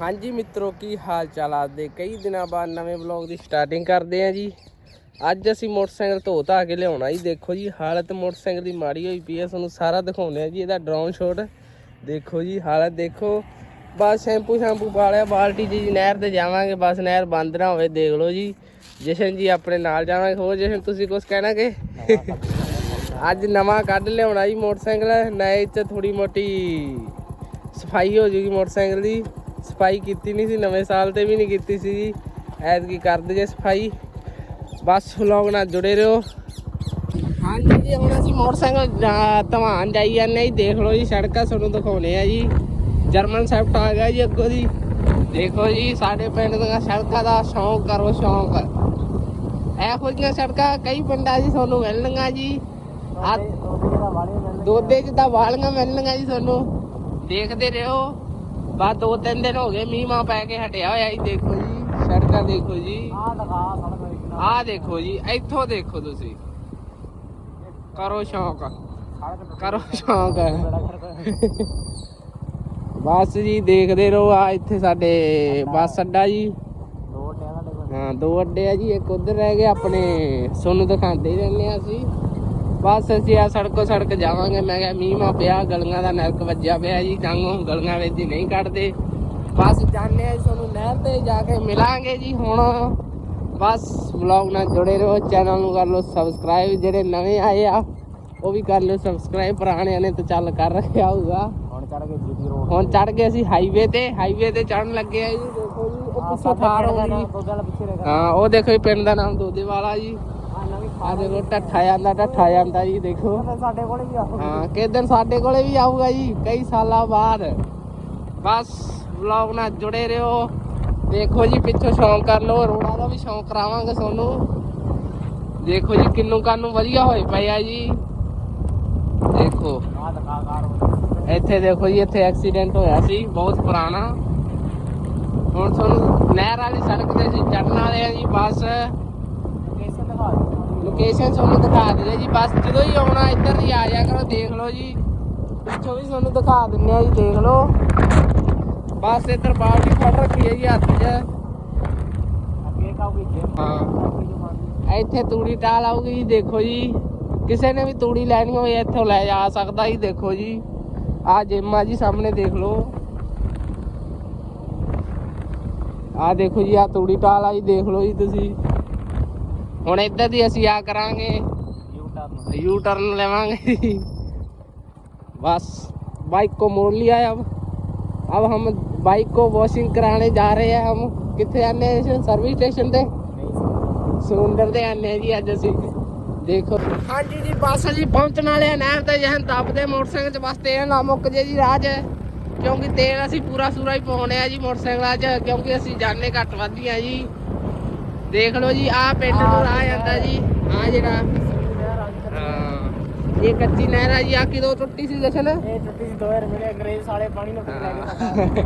ਹਾਂਜੀ ਮਿੱਤਰੋ, ਕੀ ਹਾਲ ਚਾਲ ਆ ਦੇ ਕਈ ਦਿਨਾਂ ਬਾਅਦ ਨਵੇਂ ਵਲੌਗ ਦੀ ਸਟਾਰਟਿੰਗ ਕਰਦੇ ਆ ਜੀ। ਅੱਜ ਅਸੀਂ ਮੋਟਰਸਾਈਕਲ ਧੋ ਧਾ ਕੇ ਲਿਆਉਣਾ ਜੀ। ਦੇਖੋ ਜੀ, ਹਾਲਤ ਮੋਟਰਸਾਈਕਲ ਦੀ ਮਾੜੀ ਹੋਈ ਪਈ ਹੈ। ਤੁਹਾਨੂੰ ਸਾਰਾ ਦਿਖਾਉਂਦੇ ਆ ਜੀ, ਇਹਦਾ ਡਰੋਨ ਸ਼ਾਟ ਦੇਖੋ ਜੀ, ਹਾਲਤ ਦੇਖੋ। ਬਸ ਸ਼ੈਂਪੂ ਸ਼ੈਂਪੂ ਪਾ ਲਿਆ, ਬਾਲਟੀ 'ਚ ਜੀ ਨਹਿਰ ਤੇ ਜਾਵਾਂਗੇ। ਬਸ ਨਹਿਰ ਬੰਦ ਨਾ ਹੋਵੇ, ਦੇਖ ਲਓ ਜੀ। ਜਸ਼ਨ ਜੀ ਆਪਣੇ ਨਾਲ ਜਾਵਾਂਗੇ। ਹੋਰ ਜਸ਼ਨ, ਤੁਸੀਂ ਕੁਝ ਕਹਿਣਾ ਕਿ ਅੱਜ ਨਵਾਂ ਕੱਢ ਲਿਆਉਣਾ ਜੀ ਮੋਟਰਸਾਈਕਲ। ਨਏ 'ਚ ਥੋੜੀ ਮੋਟੀ ਸਫ਼ਾਈ ਹੋ ਜੂਗੀ ਮੋਟਰਸਾਈਕਲ ਦੀ। ਸਫ਼ਾਈ ਕੀਤੀ ਨਹੀਂ ਸੀ ਨਵੇਂ ਸਾਲ ਤੇ ਵੀ ਨਹੀਂ ਕੀਤੀ ਸੀ ਜੀ। ਐਤਕੀ ਕਰ ਦਈਏ ਸਫ਼ਾਈ। ਬਸ ਵਲੌਗ ਨਾਲ ਜੁੜੇ ਰਹੋ। ਹਾਂਜੀ ਜੀ ਹੁਣ ਅਸੀਂ ਮੋਟਰਸਾਈਕਲ ਜਾ- ਧਵਾਨ ਜਾਈ ਜਾਂਦੇ ਜੀ। ਦੇਖ ਲਓ ਜੀ ਸੜਕਾਂ ਤੁਹਾਨੂੰ ਦਿਖਾਉਣੇ ਆ ਜੀ। ਜਰਮਨ ਸੈਫਟ ਆ ਗਿਆ ਜੀ ਅੱਗੋਂ ਦੀ। ਦੇਖੋ ਜੀ ਸਾਡੇ ਪਿੰਡ ਦੀਆਂ ਸੜਕਾਂ ਦਾ ਸ਼ੌਂਕ ਕਰੋ ਸ਼ੌਂਕ। ਇਹੋ ਜਿਹੀਆਂ ਸੜਕਾਂ ਕਈ ਪਿੰਡਾਂ 'ਚ ਤੁਹਾਨੂੰ ਮਿਲਣਗੀਆਂ ਜੀ। ਦੋਦੇ 'ਚ ਤਾਂ ਵਾਲੀਆਂ ਮਿਲਣਗੀਆਂ ਜੀ ਤੁਹਾਨੂੰ। ਦੇਖਦੇ ਰਹੋ। ਬਸ ਦੋ ਤਿੰਨ ਦਿਨ ਹੋ ਗਏ ਮੀਂਹ ਮਾ ਪੈ ਕੇ ਹਟਿਆ ਹੋਇਆ ਜੀ ਦੇਖੋ ਜੀ ਸੜਕਾਂ ਦੇਖੋ ਜੀ। ਆਹ ਦੇਖੋ ਜੀ ਇੱਥੋਂ ਦੇਖੋ ਤੁਸੀਂ। ਕਰੋ ਸ਼ੌਂਕ। ਕਰੋ ਸ਼ੌਂਕ। ਬਸ ਜੀ ਦੇਖਦੇ ਰਹੋ ਆ ਇੱਥੇ ਸਾਡੇ ਬੱਸ ਅੱਡਾ ਜੀ। ਹਾਂ ਦੋ ਅੱਡੇ ਆ ਜੀ ਇੱਕ ਉਧਰ ਰਹਿ ਗਏ ਆਪਣੇ ਸੋਨੂੰ ਦਿਖਾਉਂਦੇ ਰਹਿੰਦੇ ਆ ਅਸੀਂ। ਬਸ ਅਸੀਂ ਆ ਸੜਕੋ ਸੜਕ ਜਾਵਾਂਗੇ। ਮੈਂ ਕਿਹਾ ਮੀਂਹ ਮਾ ਪਿਆ ਗਲੀਆਂ ਦਾ ਨਰਕ ਵੱਜਿਆ ਪਿਆ ਜੀ। ਟਾਂਗੋਂ ਗਲੀਆਂ ਵਿੱਚ ਹੀ ਨਹੀਂ ਕੱਢਦੇ। ਬਸ ਜਾਣੇ ਆ ਤੁਹਾਨੂੰ ਨਹਿਰ ਤੇ ਜਾ ਕੇ ਮਿਲਾਂਗੇ ਜੀ ਹੁਣ। ਬਸ ਵਲੌਗ ਨਾਲ ਜੁੜੇ ਰਹੋ ਚੈਨਲ ਨੂੰ ਕਰ ਲਓ ਸਬਸਕ੍ਰਾਈਬ। ਜਿਹੜੇ ਨਵੇਂ ਆਏ ਆ ਉਹ ਵੀ ਕਰ ਲਿਓ ਸਬਸਕ੍ਰਾਈਬ। ਪੁਰਾਣਿਆਂ ਨੇ ਤਾਂ ਚੱਲ ਕਰ ਰੱਖਿਆ ਹੋਊਗਾ। ਹੁਣ ਚੜ ਕੇ ਜੀਟੀ ਰੋਡ ਹੁਣ ਚੜ ਗਏ ਅਸੀਂ ਹਾਈਵੇ ਤੇ। ਹਾਈਵੇ ਤੇ ਚੜਨ ਲੱਗੇ ਆ ਜੀ। ਦੇਖੋ ਜੀ ਉਹ ਪਿੱਛੋਂ ਥਾਰ ਰਹਿ ਹਾਂ ਉਹ ਦੇਖੋ ਜੀ ਪਿੰਡ ਦਾ ਨਾਮ ਦੋਦੇ ਵਾਲਾ ਜੀ। ਆ ਨਵੀਂ ਆ ਦੇਖੋ ਢੱਠਾ ਜਾਂਦਾ ਢੱਠਾ ਜਾਂਦਾ ਜੀ ਦੇਖੋ। ਖਾਣ ਸਾਡੇ ਕੋਲ ਵੀ ਆ ਹਾਂ ਕਿਸ ਦਿਨ ਸਾਡੇ ਕੋਲੇ ਵੀ ਆਊਗਾ ਜੀ? ਕਈ ਸਾਲਾਂ ਬਾਅਦ। ਬਸ ਵਲੌਗ ਨਾਲ ਜੁੜੇ ਰਹੋ। ਦੇਖੋ ਜੀ ਪਿੱਛੋਂ ਸ਼ੌਂਕ ਕਰ ਲਓ ਰੋੜਾ ਦਾ ਵੀ ਸ਼ੌਂਕ ਕਰਾਵਾਂਗੇ ਤੁਹਾਨੂੰ। ਦੇਖੋ ਜੀ ਕਿੰਨੂ ਕਾਨੂੰ ਵਧੀਆ ਹੋਏ ਪਏ ਆ ਜੀ। ਦੇਖੋ। ਇੱਥੇ ਦੇਖੋ ਜੀ ਇੱਥੇ ਐਕਸੀਡੈਂਟ ਹੋਇਆ ਸੀ ਬਹੁਤ ਪੁਰਾਣਾ। ਹੁਣ ਤੁਹਾਨੂੰ ਨਹਿਰ ਵਾਲੀ ਸੜਕ ਤੇ ਅਸੀਂ ਚੜਨ ਵਾਲੇ ਆ ਜੀ ਬਸ। ਲੋਕੇਸ਼ਨ ਤੁਹਾਨੂੰ ਦਿਖਾ ਦਿੰਦੇ ਜੀ। ਬਸ ਜਦੋਂ ਹੀ ਆਉਣਾ, ਇੱਧਰ ਦੀ ਆ ਜਾ ਕਰੋ, ਦੇਖ ਲਓ ਜੀ। ਪਿੱਛੋਂ ਵੀ ਤੁਹਾਨੂੰ ਦਿਖਾ ਦਿੰਦੇ ਆ ਜੀ, ਦੇਖ ਲਓ। ਬਸ ਇੱਧਰ ਬਾਲਟੀ ਫੜ ਰੱਖੀ ਹੈ ਜੀ, ਹੱਥ 'ਚ। ਅੱਗੇ ਕਾਉਗੀ ਹਾਂ। ਇੱਥੇ ਤੂੜੀ ਟਾਲ ਆਊਗੀ ਜੀ, ਦੇਖੋ ਜੀ। ਕਿਸੇ ਨੇ ਵੀ ਤੂੜੀ ਲੈਣੀ ਹੋਵੇ, ਇੱਥੋਂ ਲੈ ਜਾ ਸਕਦਾ ਜੀ, ਦੇਖੋ ਜੀ। ਆ ਜਿਮ ਆ ਜੀ ਸਾਹਮਣੇ ਦੇਖ ਲਓ। ਆ ਦੇਖੋ ਜੀ, ਆ ਤੂੜੀ ਟਾਲ ਆ ਜੀ ਦੇਖ ਲਓ ਜੀ ਤੁਸੀਂ। ਹੁਣ ਇੱਧਰ ਦੀ ਅਸੀਂ ਆ ਕਰਾਂਗੇ ਯੂ ਟਰਨ यू टर्न लेवांगे बस बाइक को मोड़ लिया है अब अब हम बाइक को वॉशिंग कराने जा रहे हैं हम कितने आने सर्विस स्टेशन ਤੇ ਨਹੀਂ ਸਮੁੰਦਰ ਦੇ ਆਨੇ ਆ ਜੀ ਅੱਜ ਅਸੀਂ ਦੇਖੋ ਹਾਂਜੀ ਜੀ ਬੱਸ ਅਸੀਂ ਪਹੁੰਚਣ ਵਾਲੇ ਆ ਨਹਿਰ ਤੇ ਜਹਨ ਦੱਬਦੇ ਮੋਟਰਸਾਈਕਲ ਚ ਬਸ ਤੇਲ ਨਾ ਮੁੱਕ ਜੇ ਜੀ ਰਾਹ 'ਚ ਕਿਉਂਕਿ ਤੇਲ ਅਸੀਂ ਪੂਰਾ ਸੂਰਾ ਹੀ ਪਾਉਣੇ ਆ ਜੀ ਮੋਟਰਸਾਈਕਲਾਂ 'ਚ ਕਿਉਂਕਿ ਅਸੀਂ ਜਾਣੇ ਘੱਟ ਵੱਧੀ ਆ ਜੀ ਦੇਖ ਲਓ ਜੀ ਆਹ ਪਿੰਡ ਨੂੰ ਰਾਹ ਜਾਂਦਾ ਜੀ ਆ ਜਿਹੜਾ ਹਾਂ। ਇਹ ਕੱਚੀ ਨਹਿਰ ਆ ਜੀ ਆ ਕਿਦੋਂ ਟੁੱਟੀ ਸੀ ਜਸ਼ਨ? ਇਹ ਟੁੱਟੀ ਸੀ 2000 ਮਿਲੇ ਅੰਗਰੇਜ਼ ਸਾਲੇ ਪਾਣੀ ਨੂੰ ਲੈ ਗਏ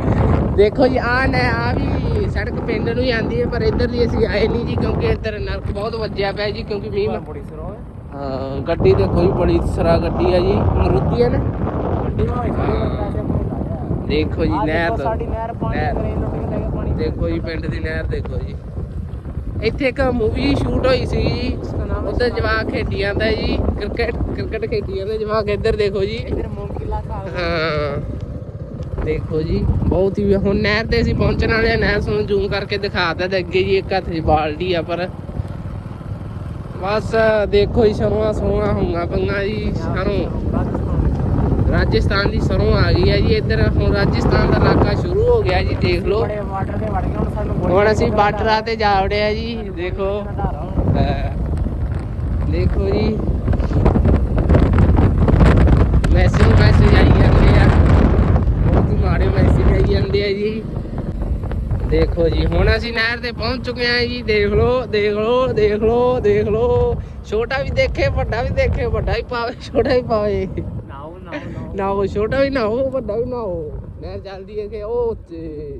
ਦੇਖੋ ਜੀ ਆ ਨੇ ਆ ਵੀ ਸੜਕ ਪਿੰਡ ਨੂੰ ਹੀ ਆਂਦੀ ਹੈ ਪਰ ਇੱਧਰ ਦੀ ਅਸੀਂ ਆਏ ਨਹੀਂ ਜੀ ਕਿਉਂਕਿ ਇੱਧਰ ਨਰਕ ਬਹੁਤ ਵੱਜਿਆ ਪਿਆ ਜੀ ਕਿਉਂਕਿ ਮੀਂਹ ਮ- ਬੜੀ ਸਰੋ ਹੈ। ਗੱਡੀ ਤੇ ਕੋਈ ਬੜੀ ਸਰਾ ਗੱਡੀ ਆ ਜੀ ਮਰੂਤੀ ਹੈ ਨਾ? ਗੱਡੀ ਲਾਇਆ ਦੇਖੋ ਜੀ ਨਹਿਰ ਸਾਡੀ ਨਹਿਰ ਪਾਣੀ ਦੇਖੋ ਜੀ ਪਿੰਡ ਦੀ ਨਹਿਰ ਦੇਖੋ ਜੀ। ਇੱਥੇ ਇੱਕ ਮੂਵੀ ਸ਼ੂਟ ਹੋਈ ਸੀ ਜੀ। ਉੱਧਰ ਜਵਾਕ ਖੇਡੀ ਜਾਂਦਾ ਜੀ। ਕ੍ਰਿਕਟ ਕ੍ਰਿਕਟ ਖੇਡੀ ਜਾਂਦੇ ਜਵਾਕ। ਇੱਧਰ ਦੇਖੋ ਜੀ। ਇਧਰ ਆ ਗਿਆ ਹਾਂ। ਦੇਖੋ ਜੀ ਬਹੁਤ ਹੀ ਹੁਣ ਨਹਿਰ ਤੇ ਅਸੀਂ ਪਹੁੰਚਣ ਵਾਲੇ ਆ ਨਹਿਰ ਤੁਹਾਨੂੰ ਜ਼ੂਮ ਕਰਕੇ ਦਿਖਾਤਾ ਤੇ ਅੱਗੇ ਜੀ ਇੱਕ ਹੱਥ 'ਚ ਬਾਲਟੀ ਆ ਪਰ। ਬਸ ਦੇਖੋ ਜੀ ਸਰੋਂ ਸਰੋਂ ਹੁੰਗਾ ਪੰਗਾ ਜੀ ਸਰੋਂ ਰਾਜਸਥਾਨ ਦੀ ਸਰੋਂ ਆ ਗਈ ਹੈ ਜੀ ਇੱਧਰ ਹੁਣ ਰਾਜਸਥਾਨ ਦਾ ਇਲਾਕਾ ਸ਼ੁਰੂ ਹੋ ਗਿਆ ਜੀ ਦੇਖ ਲਓ। ਵੜ ਗਏ ਹੁਣ ਸਾਨੂੰ ਗੋਲੀ ਹੁਣ ਅਸੀਂ ਬਾਰਡਰਾਂ ਤੇ ਜਾ ਵੜੇ ਆ ਜੀ ਦੇਖੋ। ਦੇਖੋ ਜੀ। ਮੈਸੇਜ ਮੈਸੇਜ ਆਈ ਜਾਂਦੇ ਆ। ਬਹੁਤ ਹੀ ਮਾੜੇ ਮੈਸੇਜ ਆਈ ਜਾਂਦੇ ਆ ਜੀ। ਦੇਖੋ ਜੀ ਹੁਣ ਅਸੀਂ ਨਹਿਰ ਤੇ ਪਹੁੰਚ ਚੁੱਕੇ ਆ ਜੀ ਦੇਖ ਲਓ ਦੇਖ ਲਓ ਦੇਖ ਲਓ ਦੇਖ ਲਓ। ਛੋਟਾ ਵੀ ਦੇਖੇ ਵੱਡਾ ਵੀ ਦੇਖੇ ਵੱਡਾ ਵੀ ਪਾਵੇ ਛੋਟਾ ਵੀ ਪਾਵੇ। ਨਾ ਉਹ ਛੋਟਾ ਵੀ ਨਾ ਹੋ ਵੱਡਾ ਵੀ ਨਾ ਹੋ। ਨਹਿਰ ਚੱਲਦੀ ਹੈ ਕਿ ਉਹ ਤੇ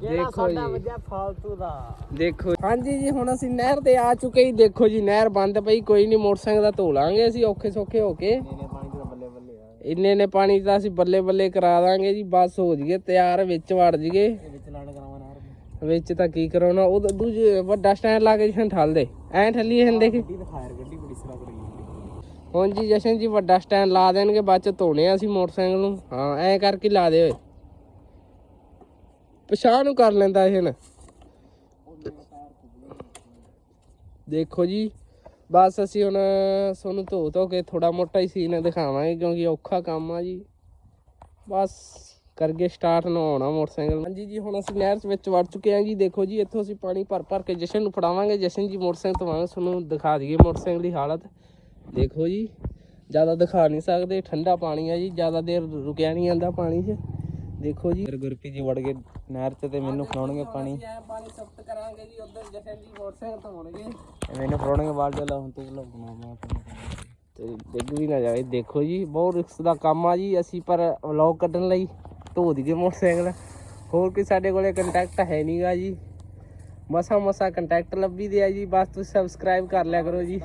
ਜਿਹੜਾ ਦੇਖੋ ਸਾਡਾ ਜੀ। ਵੱਜਿਆ ਫਾਲਤੂ ਦਾ। ਦੇਖੋ। ਹਾਂਜੀ ਜੀ ਹੁਣ ਅਸੀਂ ਨਹਿਰ ਤੇ ਆ ਚੁੱਕੇ ਜੀ। ਦੇਖੋ ਜੀ ਨਹਿਰ ਬੰਦ ਪਈ ਕੋਈ ਨਹੀਂ ਮੋਟਰਸਾਈਕਲ ਦਾ ਧੋ ਲਾਂਗੇ ਅਸੀਂ ਔਖੇ ਸੌਖੇ ਹੋ ਕੇ। ਨੀਨੇ ਪਾਣੀ ਦੇ ਬੱਲੇ ਬੱਲੇ ਆ। ਇੰਨੇ ਨੇ ਪਾਣੀ ਦਾ ਅਸੀਂ ਬੱਲੇ ਬੱਲੇ ਕਰਾ ਦਾਂਗੇ ਜੀ। ਬਸ ਹੋ ਜੀਏ ਤਿਆਰ ਵਿੱਚ ਵੜ ਜੀਏ। ਇਹ ਵਿੱਚ ਕਰਾਵਾਂ ਤਾਂ ਕੀ ਕਰਾਉਣਾ ਉਹ ਤਾਂ ਦੂਜੇ ਵੱਡਾ ਸਟੈਂਡ ਲਾ ਕੇ ਜਸ਼ਨ ਠੱਲ ਦੇ ਐਂ ਠੱਲੀ ਹਨ ਦੇਖ ਗੱਡੀ ਦਿਖਾਇਰ ਗੱਡੀ ਬੜੀ ਸਰਾ ਕਰੀ ਹੁਣ ਜੀ ਜਸ਼ਨ ਜੀ ਵੱਡਾ ਸਟੈਂਡ ਲਾ ਦੇਣਗੇ, ਬਾਅਦ ਚ ਧੋਣੇ ਆ ਅਸੀਂ ਮੋਟਰਸਾਈਕਲ ਨੂੰ। ਹਾਂ, ਐਂ ਕਰਕੇ ਲਾ ਦੇ ਓਏ। ਪਛਾਣ ਨੂੰ ਕਰ ਲੈਂਦਾ ਇਹ ਨਾ। ਦੇਖੋ ਜੀ, ਬਸ ਅਸੀਂ ਹੁਣ ਤੁਹਾਨੂੰ ਧੋ ਧੋ ਕੇ ਥੋੜਾ ਮੋਟਾ ਹੀ ਸੀਨ ਦਿਖਾਵਾਂਗੇ, ਕਿਉਂਕਿ ਔਖਾ ਕੰਮ ਆ ਜੀ। ਬਸ ਕਰਕੇ ਸਟਾਰਟ ਨਹਾਉਣਾ ਮੋਟਰਸਾਈਕਲ ਹਾਂਜੀ ਜੀ, ਹੁਣ ਅਸੀਂ ਨਹਿਰ ਵਿੱਚ ਵੜ ਚੁੱਕੇ ਹਾਂ ਜੀ। ਦੇਖੋ ਜੀ, ਇੱਥੋਂ ਅਸੀਂ ਪਾਣੀ ਭਰ ਭਰ ਕੇ ਜਸ਼ਨ ਨੂੰ ਫੜਾਵਾਂਗੇ। ਜਸ਼ਨ ਜੀ ਮੋਟਰਸਾਈਕਲ ਤੋਂ ਤੁਹਾਨੂੰ ਦਿਖਾ ਦਈਏ ਮੋਟਰਸਾਈਕਲ ਦੀ ਹਾਲਤ। ਦੇਖੋ ਜੀ ਜ਼ਿਆਦਾ ਦਿਖਾ ਨਹੀਂ ਸਕਦੇ ਠੰਡਾ ਪਾਣੀ ਆ ਜੀ ਜ਼ਿਆਦਾ ਦੇਰ ਰੁਕਿਆ ਨਹੀਂ ਜਾਂਦਾ ਪਾਣੀ 'ਚ। ਦੇਖੋ ਜੀ। ਗੁਰਪੀ ਜੀ ਵੜ ਗਏ ਨਹਿਰ ਚ ਤੇ ਮੈਨੂੰ ਖਿਲਾਉਣਗੇ ਪਾਣੀ। ਪਾਣੀ ਸਖਤ ਕਰਾਂਗੇ ਜੀ ਉਧਰ ਜਸ਼ਨ ਜੀ ਮੋਟਰਸਾਈਕਲ ਧੋਣਗੇ ਮੈਨੂੰ ਫੜਾਉਣਗੇ ਬਾਲਟੀ ਲਾ ਹੁਣ ਤੂੰ ਲਾ ਮੈਂ ਤੇ ਡਿੱਗ ਵੀ ਨਾ ਜਾਵੇ। ਦੇਖੋ ਜੀ ਬਹੁਤ ਰਿਕਸ ਦਾ ਕੰਮ ਆ ਜੀ ਅਸੀਂ ਪਰ ਵਲੌਗ ਕੱਢਣ ਲਈ ਧੋ ਦਈਏ ਮੋਟਰਸਾਈਕਲ। ਹੋਰ ਕੋਈ ਸਾਡੇ ਕੋਲੇ ਕੰਟੈਕਟ ਹੈ ਨਹੀਂਗਾ ਜੀ। ਮਸਾ ਮਸਾ ਕੰਟੈਕਟ ਲੱਭੀ ਦੇ ਆ ਜੀ ਬਸ ਤੁਸੀਂ ਸਬਸਕ੍ਰਾਈਬ ਕਰ ਲਿਆ ਕਰੋ ਜੀ।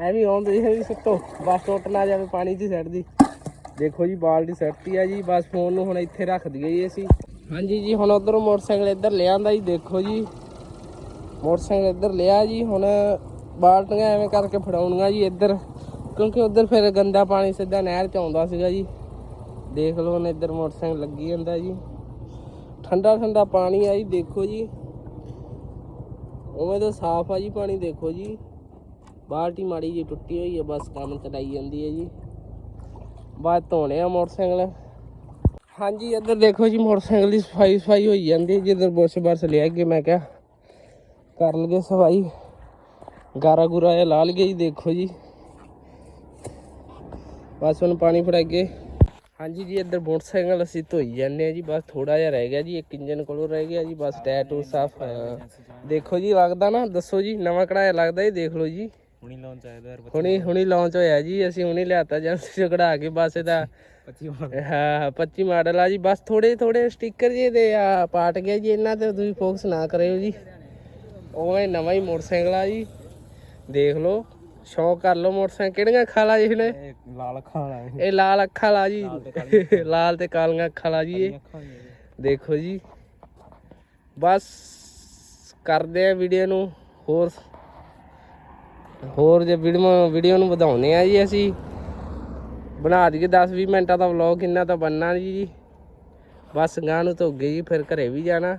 ਐਵੇਂ ਆਉਂ ਹੈ ਵੀ ਸੁੱਤੋ, ਬਸ ਟੁੱਟ ਨਾ ਜਾਵੇ ਪਾਣੀ 'ਚ ਸੱਟ ਦੀ। ਦੇਖੋ ਜੀ, ਬਾਲਟੀ ਸੱਟਤੀ ਆ ਜੀ, ਬਸ ਫੋਨ ਨੂੰ ਹੁਣ ਇੱਥੇ ਰੱਖ ਦਈਏ ਜੀ ਅਸੀਂ। ਹਾਂਜੀ ਜੀ, ਹੁਣ ਉਧਰੋਂ ਮੋਟਰਸਾਈਕਲ ਇੱਧਰ ਲਿਆਂਦਾ ਜੀ, ਦੇਖੋ ਜੀ। ਮੋਟਰਸਾਈਕਲ ਇੱਧਰ ਲਿਆ ਜੀ, ਹੁਣ ਬਾਲਟੀਆਂ ਐਵੇਂ ਕਰਕੇ ਫੜਾਉਣੀਆਂ ਜੀ ਇੱਧਰ। ਕਿਉਂਕਿ ਉੱਧਰ ਫਿਰ ਗੰਦਾ ਪਾਣੀ ਸਿੱਧਾ ਨਹਿਰ ਚ ਆਉਂਦਾ ਸੀਗਾ ਜੀ। ਦੇਖ ਲਓ ਹੁਣ ਇੱਧਰ ਮੋਟਰਸਾਈਕਲ ਲੱਗੀ ਜਾਂਦਾ ਜੀ। ਠੰਡਾ ਠੰਡਾ ਪਾਣੀ ਆ ਜੀ, ਦੇਖੋ ਜੀ। ਉਵੇਂ ਤਾਂ ਸਾਫ਼ ਆ ਜੀ ਪਾਣੀ, ਦੇਖੋ ਜੀ। ਬਾਲਟੀ ਮਾੜੀ ਜੀ ਟੁੱਟੀ ਹੋਈ ਹੈ ਬਸ ਕੰਮ ਚਲਾਈ ਜਾਂਦੀ ਹੈ ਜੀ। ਬਾਅਦ ਧੋਣੇ ਆ ਮੋਟਰਸਾਈਕਲ। ਹਾਂਜੀ, ਇੱਧਰ ਦੇਖੋ ਜੀ, ਮੋਟਰਸਾਈਕਲ ਦੀ ਸਫ਼ਾਈ ਸਫ਼ਾਈ ਹੋਈ ਜਾਂਦੀ ਹੈ ਜਿੱਧਰ ਬੁਰਸ਼ ਬਰਸ਼ ਲਿਆ ਕੇ ਮੈਂ ਕਿਹਾ ਕਰ ਲਗੇ ਸਫ਼ਾਈ। ਗਾਰਾ ਗੁਰਾ ਇਹ ਲਾ ਲਗੇ ਜੀ, ਦੇਖੋ ਜੀ। ਬਸ ਹੁਣ ਪਾਣੀ ਫੜਾ ਕੇ ਹਾਂਜੀ ਜੀ, ਇੱਧਰ ਮੋਟਰਸਾਈਕਲ ਅਸੀਂ ਧੋਈ ਜਾਂਦੇ ਆ ਜੀ। ਬਸ ਥੋੜਾ ਜਿਹਾ ਰਹਿ ਗਿਆ ਜੀ, ਇੱਕ ਇੰਜਨ ਕੋਲੋਂ ਰਹਿ ਗਿਆ ਜੀ। ਬਸ ਟਾਇਰ ਟੂਰ ਸਾਫ਼ ਦੇਖੋ ਜੀ, ਲੱਗਦਾ ਨਾ, ਦੱਸੋ ਜੀ, ਨਵਾਂ ਕਢਾਇਆ ਲੱਗਦਾ ਜੀ, ਦੇਖ ਲਓ ਜੀ। ਹੁਣੀ ਹੁਣੀ ਹੁਣੀ ਲਾਂਚ ਹੋਇਆ ਜੀ ਅਸੀਂ ਹੁਣੀ ਲਿਆਤਾ ਏਜੰਸੀ ਚੋਂ ਕਢਾ ਕੇ ਬਸ ਇਹਦਾ 25 ਵਾਰ ਹਾਂ 25 ਮਾਡਲ ਆ ਜੀ ਬਸ ਥੋੜੇ ਥੋੜੇ ਸਟicker ਜੇ ਦੇ ਆ ਪਾਟ ਗਏ ਜੀ ਇਹਨਾਂ ਤੇ ਤੁਸੀਂ ਫੋਕਸ ਨਾ ਕਰਿਓ ਜੀ। ਉਵੇਂ ਨਵਾਂ ਹੀ ਮੋਟਰਸਾਈਕਲ ਆ ਜੀ ਦੇਖ ਲਓ ਸ਼ੌਕ ਕਰ ਲਓ ਮੋਟਰਸਾਈਕਲ ਕਿਹੜੀਆਂ ਅੱਖਾਂ ਲਾ ਜੀ ਇਹਨੇ? ਇਹ ਲਾਲ ਅੱਖਾਂ ਇਹ। ਇਹ ਲਾਲ ਅੱਖਾਂ ਲਾ ਜੀ ਲਾਲ ਤੇ ਕਾਲੀਆਂ ਅੱਖਾਂ ਲਾ ਜੀ ਇਹ। ਇਹ। ਦੇਖੋ ਜੀ ਬਸ ਕਰਦੇ ਆ ਵੀਡੀਓ ਨੂੰ ਹੋਰ ਹੋਰ ਜੇ ਵੀਡੀਓ ਵੀਡੀਓ ਨੂੰ ਵਧਾਉਨੇ ਆ ਜੀ ਅਸੀਂ। ਬਣਾ ਦਈਏ 10-20 ਮਿੰਟਾਂ ਦਾ ਵਲੌਗ ਕਿੰਨਾ ਤਾਂ ਬੰਨਾ ਨਹੀਂ ਜੀ। ਬਸ ਗਾਂ ਨੂੰ ਧੋਗੇ ਜੀ, ਫਿਰ ਘਰੇ ਵੀ ਜਾਣਾ।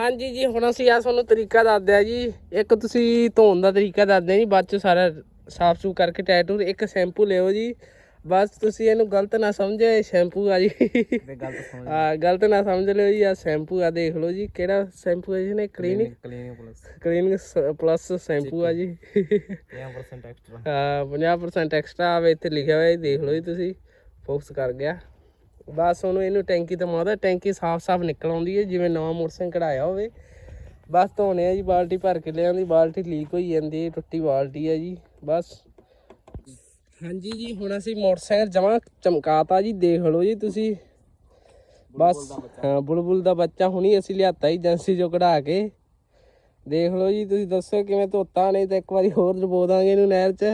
ਹਾਂਜੀ ਜੀ, ਹੁਣ ਅਸੀਂ ਆ ਤੁਹਾਨੂੰ ਤਰੀਕਾ ਦੱਸਦੇ ਆ ਜੀ। ਇੱਕ ਤੁਸੀਂ ਧੋਣ ਦਾ ਤਰੀਕਾ ਦੱਸਦੇ ਆ ਜੀ, ਬਾਅਦ ਚ ਸਾਰਾ ਸਾਫ਼ ਸੂ ਕਰਕੇ ਟੈਟੂ ਇੱਕ ਸ਼ੈਂਪੂ ਲਿਓ ਜੀ। ਬਸ ਤੁਸੀਂ ਇਹਨੂੰ ਗਲਤ ਨਾ ਸਮਝਿਓ ਇਹ ਸ਼ੈਂਪੂ ਆ ਜੀ। ਤੇ ਸਮਝ ਆ ਗਲਤ ਨਾ ਸਮਝ ਲਿਓ ਜੀ ਆ ਸ਼ੈਂਪੂ ਆ ਦੇਖ ਲਓ ਜੀ ਕਿਹੜਾ ਸ਼ੈਂਪੂ ਹੈ ਜੀ ਨੇ clinic clinic plus clinic plus shampoo ਆ ਜੀ। 50% ਐਕਸਟਰਾ ਆ 50% ਐਕਸਟਰਾ ਆਵੇ ਇੱਥੇ ਲਿਖਿਆ ਹੋਇਆ ਜੀ ਦੇਖ ਲਓ ਜੀ ਤੁਸੀਂ ਫੋਕਸ ਕਰ ਗਿਆ। ਬਸ ਉਹਨੂੰ ਇਹਨੂੰ ਟੈਂਕੀ ਤੇ ਮਾਰਦਾ ਟੈਂਕੀ ਸਾਫ਼-ਸਾਫ਼ ਨਿਕਲ ਆਉਂਦੀ ਹੈ ਜਿਵੇਂ ਨਵਾਂ ਮੋਟਰਸਾਈਕਲ ਕਢਾਇਆ ਹੋਵੇ। ਬਸ ਧੋਣੇ ਆ ਜੀ ਬਾਲਟੀ ਭਰ ਕੇ ਲਿਆਂਦੀ ਬਾਲਟੀ ਲੀਕ ਹੋਈ ਜਾਂਦੀ ਟੁੱਟੀ ਬਾਲਟੀ ਆ ਜੀ ਬਸ। ਹਾਂਜੀ ਜੀ ਹੁਣ ਅਸੀਂ ਮੋਟਰਸਾਈਕਲ ਜਮਾ ਚਮਕਾਤਾ ਜੀ ਦੇਖ ਲਓ ਜੀ ਤੁਸੀਂ। ਬਸ ਹਾਂ ਬੁਲਬੁਲ ਦਾ ਬੱਚਾ ਹੁਣੀ ਅਸੀਂ ਲਿਆਤਾ ਜੀ ਏਜੰਸੀ ਚੋਂ ਕਢਾ ਕੇ। ਦੇਖ ਲਓ ਜੀ ਤੁਸੀਂ ਦੱਸੋ ਕਿਵੇਂ ਧੋਤਾ ਨਹੀਂ ਤਾਂ ਇੱਕ ਵਾਰੀ ਹੋਰ ਡਬੋ ਦਾਂਗੇ ਇਹਨੂੰ ਨਹਿਰ 'ਚ।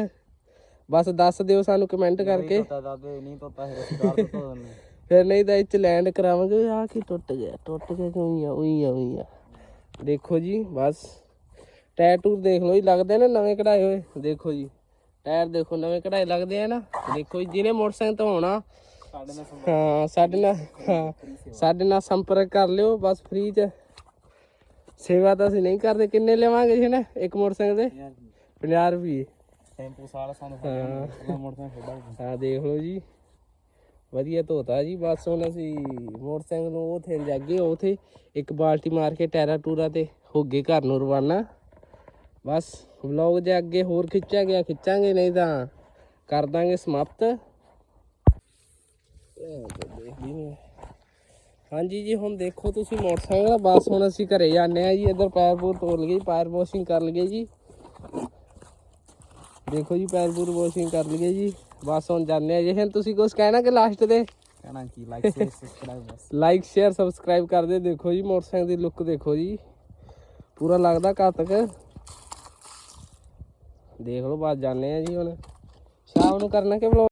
ਬਸ ਦੱਸ ਦਿਓ ਸਾਨੂੰ ਕਮੈਂਟ ਕਰਕੇ। ਫਿਰ ਨਹੀਂ ਤਾਂ ਇਹ 'ਚ ਲੈਂਡ ਕਰਾਵਾਂਗੇ। ਆ ਕੀ ਟੁੱਟ ਗਿਆ ਟੁੱਟ ਗਿਆ ਕਿਉਂ ਆ ਉਹੀ ਆ ਉਹੀ ਆ। ਦੇਖੋ ਜੀ ਬਸ। ਟੂਰ ਦੇਖ ਲਓ ਜੀ ਲੱਗਦੇ ਨੇ ਨਵੇਂ ਕਢਾਏ ਹੋਏ। ਦੇਖੋ ਜੀ। ਟਾਇਰ ਦੇਖੋ ਨਵੇਂ ਕਢਾਏ ਲੱਗਦੇ ਆ ਨਾ। ਦੇਖੋ ਜਿਹਨੇ ਮੋਟਰਸਾਈਕਲ ਤੋਂ ਨਾਲ ਹਾਂ ਸਾਡੇ ਨਾਲ ਹਾਂ ਸਾਡੇ ਨਾਲ ਸੰਪਰਕ ਕਰ ਲਿਓ ਬਸ ਫ੍ਰੀ ਚ। ਸੇਵਾ ਤਾਂ ਅਸੀਂ ਨਹੀਂ ਕਰਦੇ ਕਿੰਨੇ ਲਵਾਂਗੇ ਜੀ ਨਾ? ਇੱਕ ਮੋਟਰਸਾਈਕਲ ਦੇ 50 ਰੁਪਏ। ਟੈਂਪੂ ਸਾਲ ਸਾਨੂੰ ਮੋਟਰਸਾਈਕਲ ਆ ਦੇਖ ਲਓ ਜੀ। ਵਧੀਆ ਧੋਤਾ ਜੀ ਬਸ ਹੁਣ ਅਸੀਂ ਮੋਟਰਸਾਈਕਲ ਨੂੰ ਉਥੇ ਜਾਗੇ ਉਥੇ ਇੱਕ ਬਾਲਟੀ ਮਾਰ ਕੇ ਟਾਇਰਾ ਟੂਰਾ ਤੇ ਹੋਗੇ ਘਰ ਨੂੰ ਰਵਾਨਾ। ਬਸ ਵਲੌਗ ਦੇ ਅੱਗੇ ਹੋਰ ਖਿੱਚਿਆ ਗਿਆ ਖਿੱਚਾਂਗੇ ਨਹੀਂ ਤਾਂ ਕਰ ਦਾਂਗੇ ਸਮਾਪਤ। ਹਾਂਜੀ ਜੀ ਹੁਣ ਦੇਖੋ ਤੁਸੀਂ ਮੋਟਰਸਾਈਕਲ ਬਸ ਹੁਣ ਅਸੀਂ ਘਰੇ ਜਾਂਦੇ ਆ ਜੀ ਇੱਧਰ ਪੈਰ ਪੂਰ ਤੋਲ ਲਈਏ ਪੈਰ ਵਾਸ਼ਿੰਗ ਕਰ ਲਈਏ ਜੀ। ਦੇਖੋ ਜੀ ਪੈਰ ਪੂਰ ਵਾਸ਼ਿੰਗ ਕਰ ਲਈਏ ਜੀ। ਬਸ ਹੁਣ ਜਾਂਦੇ ਆ ਜੀ। ਹੁਣ ਤੁਸੀਂ ਕੁਝ ਕਹਿਣਾ ਕਿ ਲਾਸਟ ਤੇ? ਕਹਿਣਾ ਕੀ ਲਾਈਕ ਸ਼ੇਅਰ ਸਬਸਕ੍ਰਾਈਬ ਬਸ। ਲਾਈਕ ਸ਼ੇਅਰ ਸਬਸਕ੍ਰਾਈਬ ਕਰ ਦੇ ਦੇਖੋ ਜੀ ਮੋਟਰਸਾਈਕਲ ਦੀ ਲੁੱਕ ਦੇਖੋ ਜੀ। ਪੂਰਾ ਲੱਗਦਾ ਘਾਤਕ। ਦੇਖ ਲਓ ਬਾਅਦ ਜਾਂਦੇ ਆ ਜੀ ਹੁਣ ਸ਼ਾਮ ਨੂੰ ਕਰਨਾ ਕਿ vlog?